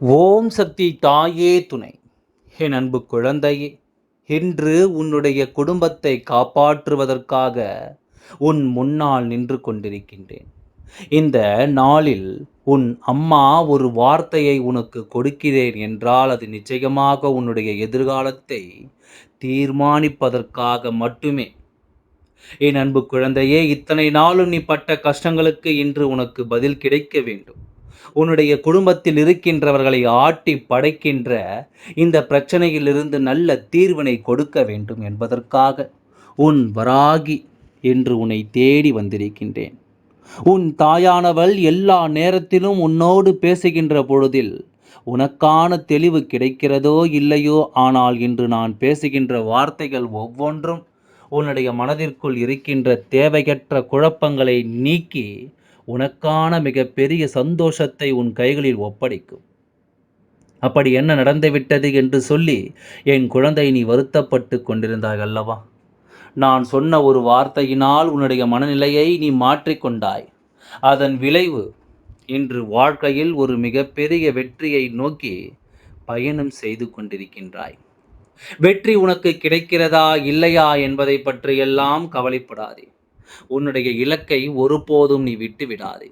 ஓம் சக்தி தாயே துணை. என் அன்பு குழந்தையே இன்று உன்னுடைய குடும்பத்தை காப்பாற்றுவதற்காக உன் முன்னால் நின்று கொண்டிருக்கின்றேன். இந்த நாளில் உன் அம்மா ஒரு வார்த்தையை உனக்கு கொடுக்கிறேன் என்றால் அது நிச்சயமாக உன்னுடைய எதிர்காலத்தை தீர்மானிப்பதற்காக மட்டுமே. என் அன்பு குழந்தையே இத்தனை நாளும் நீ பட்ட கஷ்டங்களுக்கு இன்று உனக்கு பதில் கிடைக்க வேண்டும். உன்னுடைய குடும்பத்தில் இருக்கின்றவர்களை ஆட்டி படைக்கின்ற இந்த பிரச்சனையிலிருந்து நல்ல தீர்வினை கொடுக்க வேண்டும் என்பதற்காக உன் வராகி என்று உன்னை தேடி வந்திருக்கின்றேன். உன் தாயானவள் எல்லா நேரத்திலும் உன்னோடு பேசுகின்ற பொழுதில் உனக்கான தெளிவு கிடைக்கிறதோ இல்லையோ? ஆனால் இன்று நான் பேசுகின்ற வார்த்தைகள் ஒவ்வொன்றும் உன்னுடைய மனதிற்குள் இருக்கின்ற தேவையற்ற குழப்பங்களை நீக்கி உனக்கான மிகப்பெரிய சந்தோஷத்தை உன் கைகளில் ஒப்படைக்கும். அப்படி என்ன நடந்துவிட்டது என்று சொல்லி என் குழந்தை நீ வருத்தப்பட்டு கொண்டிருந்தாய் அல்லவா? நான் சொன்ன ஒரு வார்த்தையினால் உன்னுடைய மனநிலையை நீ மாற்றிக்கொண்டாய் அதன் விளைவு இன்று வாழ்க்கையில் ஒரு மிகப்பெரிய வெற்றியை நோக்கி பயணம் செய்து கொண்டிருக்கின்றாய். வெற்றி உனக்கு கிடைக்கிறதா இல்லையா என்பதை பற்றியெல்லாம் கவலைப்படாதே. உன்னுடைய இலக்கை ஒருபோதும் நீ விட்டு விடாதே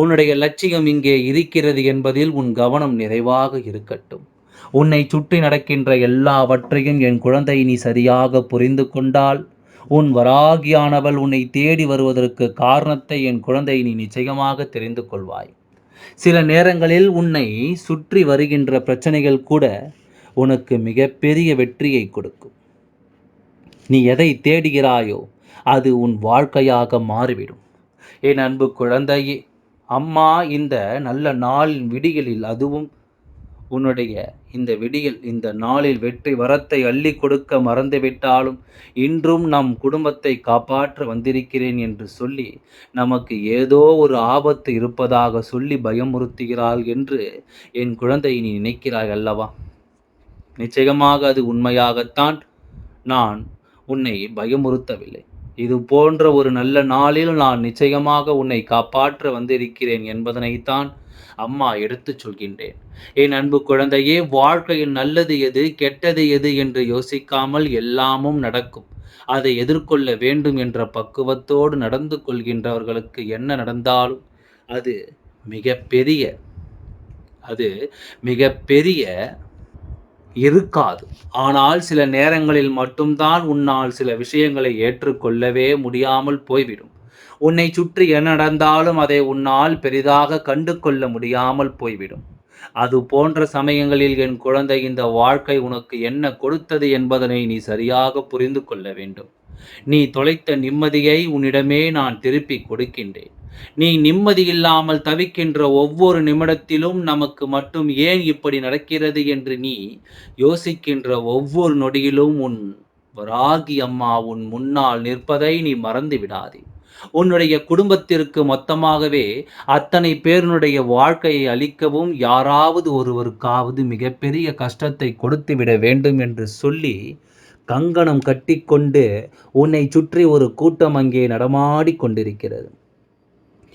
உன்னுடைய லட்சியம் இங்கே இருக்கிறது என்பதில் உன் கவனம் நிறைவாக இருக்கட்டும். உன்னை சுற்றி நடக்கின்ற எல்லாவற்றையும் என் குழந்தை நீ சரியாக புரிந்து கொண்டால் உன் வராகியானவள் உன்னை தேடி வருவதற்கு காரணத்தை என் குழந்தை நீ நிச்சயமாக தெரிந்து கொள்வாய். சில நேரங்களில் உன்னை சுற்றி வருகின்ற பிரச்சனைகள் கூட உனக்கு மிகப்பெரிய வெற்றியை கொடுக்கும். நீ எதை தேடுகிறாயோ அது உன் வாழ்க்கையாக மாறிவிடும். என் அன்பு குழந்தையே அம்மா இந்த நல்ல நாளின் விடியலில் அதுவும் உன்னுடைய இந்த விடியல் இந்த நாளில் வெற்றி வரத்தை அள்ளி கொடுக்க மறந்துவிட்டாலும் இன்றும் நம் குடும்பத்தை காப்பாற்ற வந்திருக்கிறேன் என்று சொல்லி நமக்கு ஏதோ ஒரு ஆபத்து இருப்பதாக சொல்லி பயமுறுத்துகிறாள் என்று என் குழந்தை நீ நினைக்கிறாய் அல்லவா? நிச்சயமாக அது உண்மையாகத்தான் நான் உன்னை பயமுறுத்தவில்லை. இது போன்ற ஒரு நல்ல நாளில் நான் நிச்சயமாக உன்னை காப்பாற்ற வந்திருக்கிறேன் என்பதனைத்தான் அம்மா எடுத்துச் சொல்கின்றேன். என் அன்பு குழந்தையே வாழ்க்கையில் நல்லது எது கெட்டது எது என்று யோசிக்காமல் எல்லாமும் நடக்கும். அதை எதிர்கொள்ள வேண்டும் என்ற பக்குவத்தோடு நடந்து கொள்கின்றவர்களுக்கு என்ன நடந்தாலும் அது மிகப்பெரிய அது மிகப்பெரிய பெரிய இருக்காது. ஆனால் சில நேரங்களில் மட்டும்தான் உன்னால் சில விஷயங்களை ஏற்றுக்கொள்ளவே முடியாமல் போய்விடும். உன்னை சுற்றி என்ன நடந்தாலும் அதை உன்னால் பெரிதாக கண்டு கொள்ள முடியாமல் போய்விடும். அது போன்ற சமயங்களில் என் குழந்தை இந்த வாழ்க்கை உனக்கு என்ன கொடுத்தது என்பதனை நீ சரியாக புரிந்து கொள்ள வேண்டும். நீ தொலைத்த நிம்மதியை உன்னிடமே நான் திருப்பி கொடுக்கின்றேன். நீ நிம்மதியில்லாமல் தவிக்கின்ற ஒவ்வொரு நிமிடத்திலும் நமக்கு மட்டும் ஏன் இப்படி நடக்கிறது என்று நீ யோசிக்கின்ற ஒவ்வொரு நொடியிலும் உன் வராகி அம்மா உன் முன்னால் நிற்பதை நீ மறந்து விடாதே. உன்னுடைய குடும்பத்திற்கு மொத்தமாகவே அத்தனை பேருனுடைய வாழ்க்கையை அளிக்கவும் யாராவது ஒருவருக்காவது மிகப்பெரிய கஷ்டத்தை கொடுத்து விட வேண்டும் என்று சொல்லி கங்கணம் கட்டிக்கொண்டு உன்னை சுற்றி ஒரு கூட்டம் அங்கே நடமாடி கொண்டிருக்கிறது.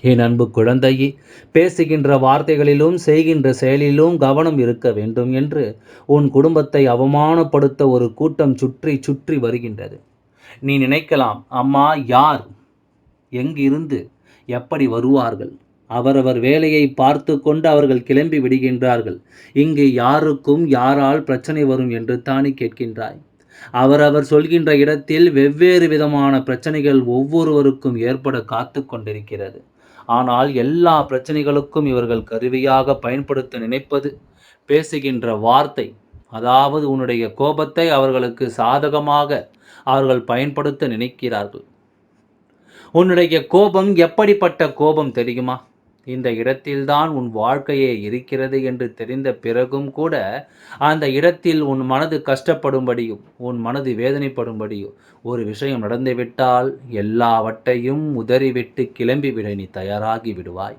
என் அன்பு குழந்தையே பேசுகின்ற வார்த்தைகளிலும் செய்கின்ற செயலிலும் கவனம் இருக்க வேண்டும் என்று உன் குடும்பத்தை அவமானப்படுத்த ஒரு கூட்டம் சுற்றி சுற்றி வருகின்றது. நீ நினைக்கலாம் அம்மா யார்? எங்கிருந்து? எப்படி வருவார்கள்? அவரவர் வேலையை பார்த்து கொண்டு அவர்கள் கிளம்பி விடுகின்றார்கள். இங்கு யாருக்கும் யாரால் பிரச்சனை வரும் என்று தானே கேட்கின்றாய்? அவரவர் சொல்கின்ற இடத்தில் வெவ்வேறு விதமான பிரச்சனைகள் ஒவ்வொருவருக்கும் ஏற்பட காத்து கொண்டிருக்கிறது. ஆனால் எல்லா பிரச்சனைகளுக்கும் இவர்கள் கருவியாக பயன்படுத்த நினைப்பது பேசுகின்ற வார்த்தை அதாவது உன்னுடைய கோபத்தை அவர்களுக்கு சாதகமாக அவர்கள் பயன்படுத்த நினைக்கிறார்கள். உன்னுடைய கோபம் எப்படிப்பட்ட கோபம் தெரியுமா? இந்த இடத்தில்தான் உன் வாழ்க்கையே இருக்கிறது என்று தெரிந்த பிறகும் கூட அந்த இடத்தில் உன் மனது கஷ்டப்படும்படியும் உன் மனது வேதனைப்படும்படியும் ஒரு விஷயம் நடந்துவிட்டால் எல்லாவற்றையும் உதறிவிட்டு கிளம்பிவிட நீ தயாராகி விடுவாய்.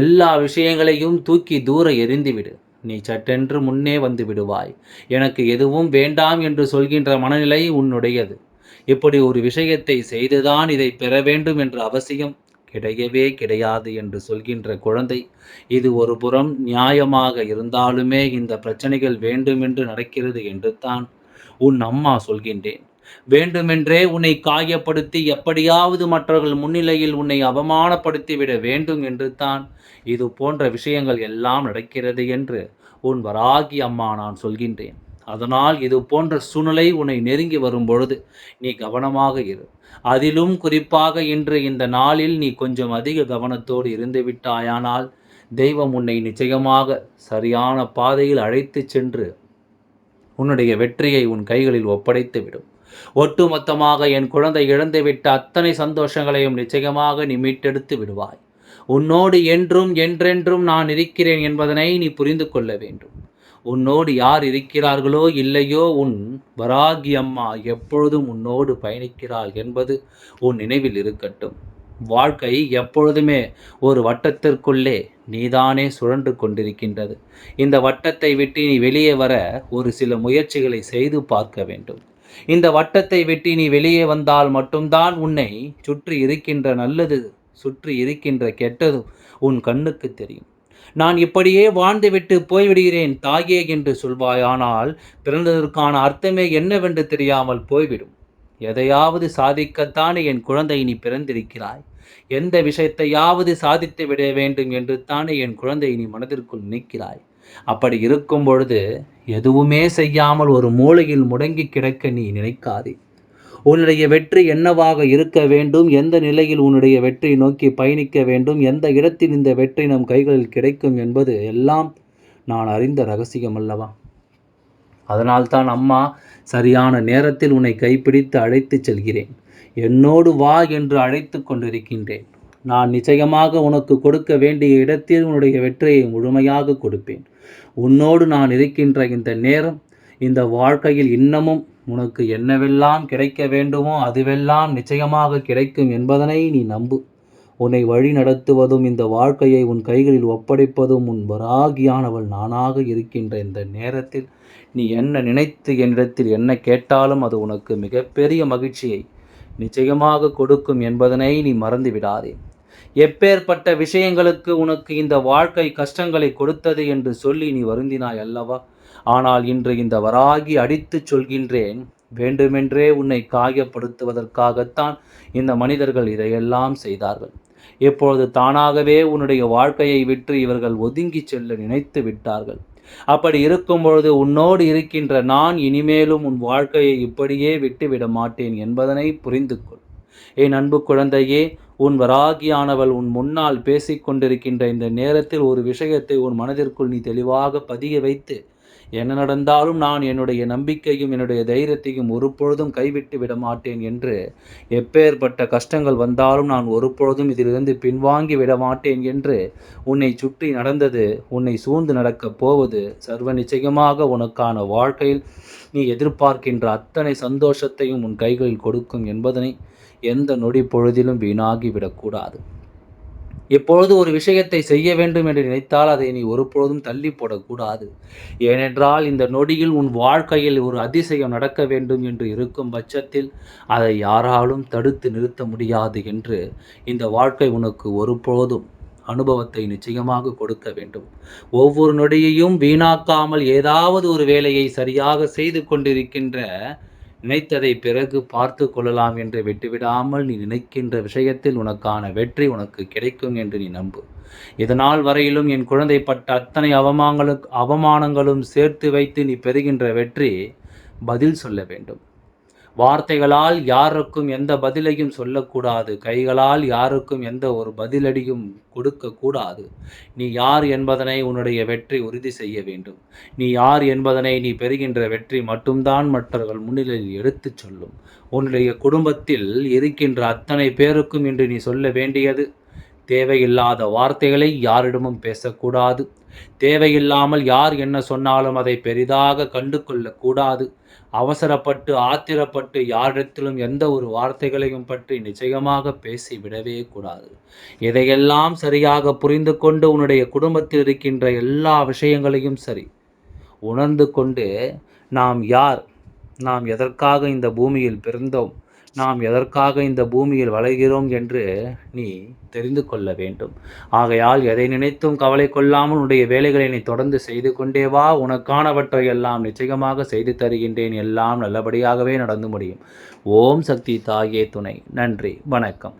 எல்லா விஷயங்களையும் தூக்கி தூர எரிந்துவிடு நீ சட்டென்று முன்னே வந்து விடுவாய். எனக்கு எதுவும் வேண்டாம் என்று சொல்கின்ற மனநிலை உன்னுடையது. இப்படி ஒரு விஷயத்தை செய்துதான் இதை பெற வேண்டும் என்ற அவசியம் கிடையவே கிடையாது என்று சொல்கின்ற குழந்தை இது ஒரு புறம் நியாயமாக இருந்தாலுமே இந்த பிரச்சனைகள் வேண்டுமென்று நடக்கிறது என்று தான் உன் அம்மா சொல்கின்றேன். வேண்டுமென்றே உன்னை காயப்படுத்தி எப்படியாவது மற்றவர்கள் முன்னிலையில் உன்னை அவமானப்படுத்திவிட வேண்டும் என்று தான் இது போன்ற விஷயங்கள் எல்லாம் நடக்கிறது என்று உன் வராகி அம்மா நான் சொல்கின்றேன். அதனால் இது போன்ற சூழ்நிலை உன்னை நெருங்கி வரும் பொழுது நீ கவனமாக இரு. அதிலும் குறிப்பாக இன்று இந்த நாளில் நீ கொஞ்சம் அதிக கவனத்தோடு இருந்து விட்டாயானால் தெய்வம் உன்னை நிச்சயமாக சரியான பாதையில் அழைத்து சென்று உன்னுடைய வெற்றியை உன் கைகளில் ஒப்படைத்து விடும் ஒட்டுமொத்தமாக என் குழந்தை இழந்துவிட்ட அத்தனை சந்தோஷங்களையும் நிச்சயமாக நீ மீட்டெடுத்து விடுவாய். உன்னோடு என்றும் என்றென்றும் நான் இருக்கிறேன் என்பதனை நீ புரிந்து கொள்ள வேண்டும். உன்னோடு யார் இருக்கிறார்களோ இல்லையோ உன் வராகி அம்மா எப்பொழுதும் உன்னோடு பயணிக்கிறாள் என்பது உன் நினைவில் இருக்கட்டும். வாழ்க்கை எப்பொழுதுமே ஒரு வட்டத்திற்குள்ளே நீதானே சுழன்று கொண்டிருக்கின்றது. இந்த வட்டத்தை விட்டு நீ வெளியே வர ஒரு சில முயற்சிகளை செய்து பார்க்க வேண்டும். இந்த வட்டத்தை விட்டு நீ வெளியே வந்தால் மட்டும்தான் உன்னை சுற்றி இருக்கின்ற நல்லது சுற்றி இருக்கின்ற கெட்டதும் உன் கண்ணுக்கு தெரியும். நான் இப்படியே வாழ்ந்துவிட்டு போய்விடுகிறேன் தாயே என்று சொல்வாயானால் பிறந்ததற்கான அர்த்தமே என்னவென்று தெரியாமல் போய்விடும். எதையாவது சாதிக்கத்தானே என் குழந்தை நீ பிறந்திருக்கிறாய்? எந்த விஷயத்தையாவது சாதித்து விட வேண்டும் என்று தானே என் குழந்தை நீ மனதிற்குள் நிற்கிறாய்? அப்படி இருக்கும் பொழுது எதுவுமே செய்யாமல் ஒரு மூலையில் முடங்கி கிடக்க நீ நினைக்காதே. உன்னுடைய வெற்றி என்னவாக இருக்க வேண்டும்? எந்த நிலையில் உன்னுடைய வெற்றி நோக்கி பயணிக்க வேண்டும்? எந்த இடத்தில் இந்த வெற்றி நம் கைகளில் கிடைக்கும் என்பது எல்லாம் நான் அறிந்த ரகசியம் அல்லவா? அதனால்தான் அம்மா சரியான நேரத்தில் உன்னை கைப்பிடித்து அழைத்துச் செல்கிறேன். என்னோடு வா என்று அழைத்து கொண்டிருக்கின்றேன். நான் நிச்சயமாக உனக்கு கொடுக்க வேண்டிய இடத்தில் உன்னுடைய வெற்றியை முழுமையாக கொடுப்பேன். உன்னோடு நான் இருக்கின்ற இந்த நேரம் இந்த வாழ்க்கையில் இன்னமும் உனக்கு என்னவெல்லாம் கிடைக்க வேண்டுமோ அதுவெல்லாம் நிச்சயமாக கிடைக்கும் என்பதனை நீ நம்பு. உன்னை வழி நடத்துவதும் இந்த வாழ்க்கையை உன் கைகளில் ஒப்படைப்பதும் உன் வராகியானவள் நானாக இருக்கின்ற இந்த நேரத்தில் நீ என்ன நினைத்து என்னிடத்தில் என்ன கேட்டாலும் அது உனக்கு மிகப்பெரிய மகிழ்ச்சியை நிச்சயமாக கொடுக்கும் என்பதனை நீ மறந்து விடாதே எப்பேற்பட்ட விஷயங்களுக்கு உனக்கு இந்த வாழ்க்கை கஷ்டங்களை கொடுத்தது என்று சொல்லி நீ வருந்தினாய் அல்லவா? ஆனால் இன்று இந்த வராகி அடித்துச் சொல்கின்றேன் வேண்டுமென்றே உன்னை காயப்படுத்துவதற்காகத்தான் இந்த மனிதர்கள் இதையெல்லாம் செய்தார்கள். இப்பொழுது தானாகவே உன்னுடைய வாழ்க்கையை விற்று இவர்கள் ஒதுங்கி செல்ல நினைத்து விட்டார்கள். அப்படி இருக்கும் பொழுது உன்னோடு இருக்கின்ற நான் இனிமேலும் உன் வாழ்க்கையை இப்படியே விட்டுவிட மாட்டேன் என்பதனை புரிந்து கொள் என் அன்பு குழந்தையே உன் வராகியானவள் உன் முன்னால் பேசிக்கொண்டிருக்கின்ற இந்த நேரத்தில் ஒரு விஷயத்தை உன் மனதிற்குள் நீ தெளிவாக பதிய வைத்து என்ன நடந்தாலும் நான் என்னுடைய நம்பிக்கையும் என்னுடைய தைரியத்தையும் ஒரு பொழுதும் கைவிட்டு விட மாட்டேன் என்று எப்பேற்பட்ட கஷ்டங்கள் வந்தாலும் நான் ஒரு பொழுதும் இதிலிருந்து பின்வாங்கி விட மாட்டேன் என்று உன்னை சுற்றி நடந்தது உன்னை சூழ்ந்து நடக்கப் போவது சர்வ நிச்சயமாக உனக்கான வாழ்க்கையில் நீ எதிர்பார்க்கின்ற அத்தனை சந்தோஷத்தையும் உன் கைகளில் கொடுக்கும் என்பதனை எந்த நொடி பொழுதிலும் வீணாகி விடக்கூடாது எப்பொழுது ஒரு விஷயத்தை செய்ய வேண்டும் என்று நினைத்தால் அதை நீ ஒருபொழுதும் தள்ளி போடக்கூடாது. ஏனென்றால் இந்த நொடியில் உன் வாழ்க்கையில் ஒரு அதிசயம் நடக்க வேண்டும் என்று இருக்கும் பட்சத்தில் அதை யாராலும் தடுத்து நிறுத்த முடியாது என்று இந்த வாழ்க்கை உனக்கு ஒருபொழுதும் அனுபவத்தை நிச்சயமாக கொடுக்க வேண்டும். ஒவ்வொரு நொடியையும் வீணாக்காமல் ஏதாவது ஒரு வேலையை சரியாக செய்து கொண்டிருக்கின்ற நினைத்ததை பிறகு பார்த்து கொள்ளலாம் என்று விட்டுவிடாமல் நீ நினைக்கின்ற விஷயத்தில் உனக்கான வெற்றி உனக்கு கிடைக்கும் என்று நீ நம்பு. இதனால் வரையிலும் என் குழந்தை பட்ட அத்தனை அவமானங்களும் அவமானங்களும் சேர்த்து வைத்து நீ பெறுகின்ற வெற்றி பதில் சொல்ல வேண்டும். வார்த்தைகளால் யாருக்கும் எந்த பதிலையும் சொல்லக்கூடாது. கைகளால் யாருக்கும் எந்த ஒரு பதிலடியும் கொடுக்கக்கூடாது. நீ யார் என்பதனை உன்னுடைய வெற்றி உறுதி செய்ய வேண்டும். நீ யார் என்பதனை நீ பெறுகின்ற வெற்றி மட்டும்தான் மற்றவர்கள் முன்னிலையில் எடுத்துச் சொல்லும். உன்னுடைய குடும்பத்தில் இருக்கின்ற அத்தனை பேருக்கும் இன்று நீ சொல்ல வேண்டியது தேவையில்லாத வார்த்தைகளை யாரிடமும் பேசக்கூடாது. தேவையில்லாமல் யார் என்ன சொன்னாலும் அதை பெரிதாக கண்டு கொள்ளக்கூடாது அவசரப்பட்டு ஆத்திரப்பட்டு யாரிடத்திலும் எந்த ஒரு வார்த்தைகளையும் பற்றி நிச்சயமாக பேசி விடவே கூடாது. இதையெல்லாம் சரியாக புரிந்து கொண்டு உன்னுடைய குடும்பத்தில் இருக்கின்ற எல்லா விஷயங்களையும் சரி. உணர்ந்து கொண்டு நாம் யார்? நாம் எதற்காக இந்த பூமியில் பிறந்தோம்? நாம் எதற்காக இந்த பூமியில் வளைகிறோம் என்று நீ தெரிந்து கொள்ள வேண்டும். ஆகையால் எதை நினைத்தும் கவலை கொள்ளாமல் உன்னுடைய வேலைகளை நீ தொடர்ந்து செய்து கொண்டே வா. உனக்கானவற்றை எல்லாம் நிச்சயமாக செய்து தருகின்றேன். எல்லாம் நல்லபடியாகவே நடந்து முடியும். ஓம் சக்தி தாயே துணை. நன்றி. வணக்கம்.